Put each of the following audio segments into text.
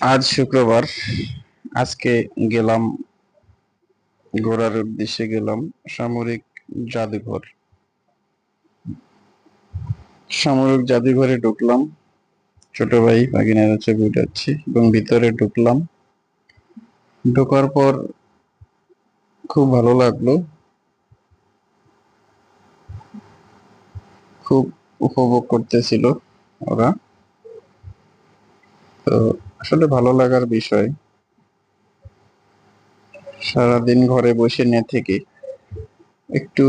আজ শুক্রবার। আজকে গেলাম, ঘোরার উদ্দেশ্যে গেলাম সামরিক জাদুঘর। সামরিক জাদুঘরে ঢুকলাম। ছোট ভাই বাগিনারা ছবি উঠাচ্ছি এবং ভিতরে ঢুকলাম। ঢোকার পর খুব ভালো লাগল। খুব উপভোগ করতেছিল ওরা। তো আসলে ভালো লাগার বিষয়। সারাদিন ঘরে বসে না থেকে একটু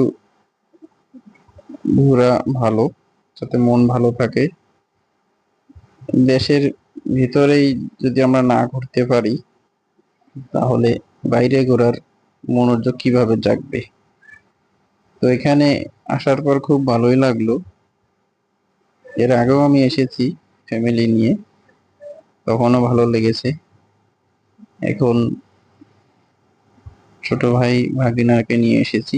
ঘোরা ভালো, যাতে মন ভালো থাকে। দেশের ভিতরেই যদি আমরা না ঘুরতে পারি, তাহলে বাইরে ঘোরার মনোযোগ কীভাবে জাগবে? তো এখানে আসার পর খুব ভালোই লাগল। এর আগেও আমি এসেছি ফ্যামিলি নিয়ে। তখনও ভালো লেগেছে। এখন ছোট ভাই ভাগিনাকে নিয়ে এসেছি।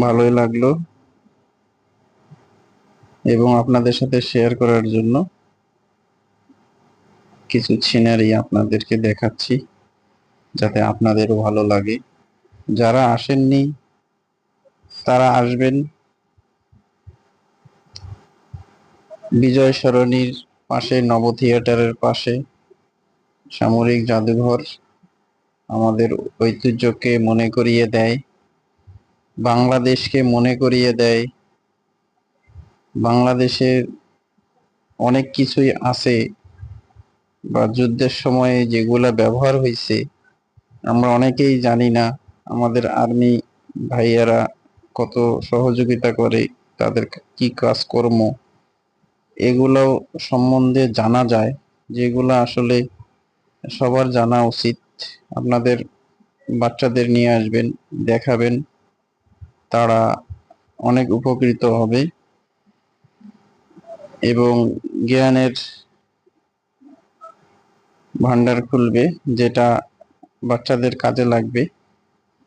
ভালোই লাগল। এবং আপনাদের সাথে শেয়ার করার জন্য কিছু সিনারি আপনাদেরকে দেখাচ্ছি, যাতে আপনাদেরও ভালো লাগে। যারা আসেননি, তারা আসবেন। বিজয় সরণির পাশে নব থিয়েটারের পাশে। সামরিক জাদুঘর আমাদের ঐতিহ্যকে মনে করিয়ে দেয়, বাংলাদেশকে মনে করিয়ে দেয়। বাংলাদেশের অনেক কিছুই আছে বা যুদ্ধের সময়ে যেগুলা ব্যবহার হয়েছে আমরা অনেকেই জানি না। আমাদের আর্মি ভাইয়ারা কত সহযোগিতা করে, তাদের কি কাজকর্ম এগুলো সম্বন্ধে জানা যায়, যেগুলো আসলে সবার জানা উচিত। আপনাদের বাচ্চাদের নিয়ে আসবেন, দেখাবেন, তারা অনেক উপকৃত হবে। এবং জ্ঞানের ভান্ডার খুলবে, যেটা বাচ্চাদের কাজে লাগবে।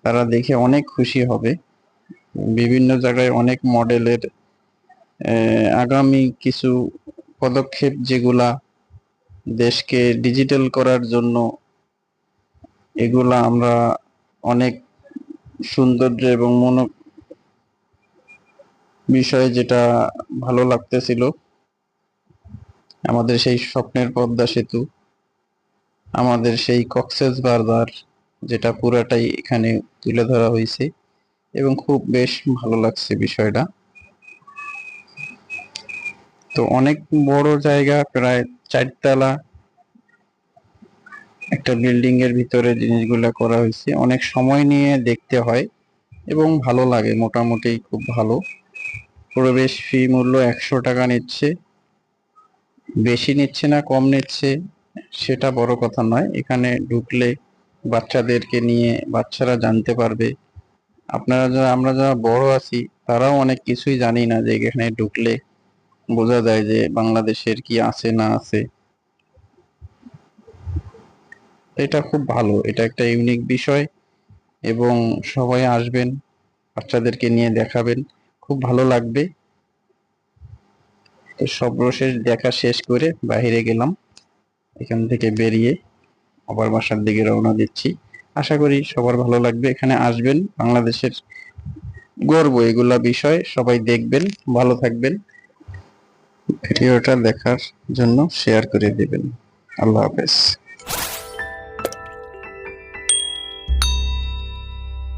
তারা দেখে অনেক খুশি হবে। বিভিন্ন জায়গায় অনেক মডেলের আগামী কিছু পদক্ষেপ যেগুলা দেশকে ডিজিটাল করার জন্য এগুলা আমরা অনেক সৌন্দর্য এবং মন বিষয়ে যেটা ভালো লাগতেছিল, আমাদের সেই স্বপ্নের পদ্মা সেতু, আমাদের সেই কক্সেস বারবার যেটা পুরাটাই এখানে তুলে ধরা হয়েছে এবং খুব বেশ ভালো লাগছে বিষয়টা। তো অনেক বড় জায়গা, প্রায় চারতলা একটা বিল্ডিং এর ভিতরে জিনিসগুলো করা হয়েছে। অনেক সময় নিয়ে দেখতে হয় এবং ভালো লাগে, মোটামুটি খুব ভালো। প্রবেশ ফি মূল্য একশো টাকা নিচ্ছে। বেশি নিচ্ছে না, কম নিচ্ছে, সেটা বড় কথা নয়। এখানে ঢুকলে বাচ্চাদেরকে নিয়ে বাচ্চারা জানতে পারবে। আপনারা যারা আমরা যারা বড় আছি, তারাও অনেক কিছুই জানি না যে এখানে ঢুকলে বোঝা যায় যে বাংলাদেশের কি আছে না আছে। এটা খুব ভালো, এটা একটা ইউনিক বিষয় এবং সবাই আসবেন, বাচ্চাদেরকে নিয়ে দেখাবেন, খুব ভালো লাগবে। তো সর্বশেষ দেখা শেষ করে বাইরে গেলাম, এখান থেকে বেরিয়ে আবার বাসার দিকে রওনা দিচ্ছি। আশা করি সবার ভালো লাগবে, এখানে আসবেন, বাংলাদেশের গর্ব এগুলা বিষয়, সবাই দেখবেন, ভালো থাকবেন। ভিডিওটা দেখার জন্য শেয়ার করে দিবেন। আল্লাহ হাফেজ।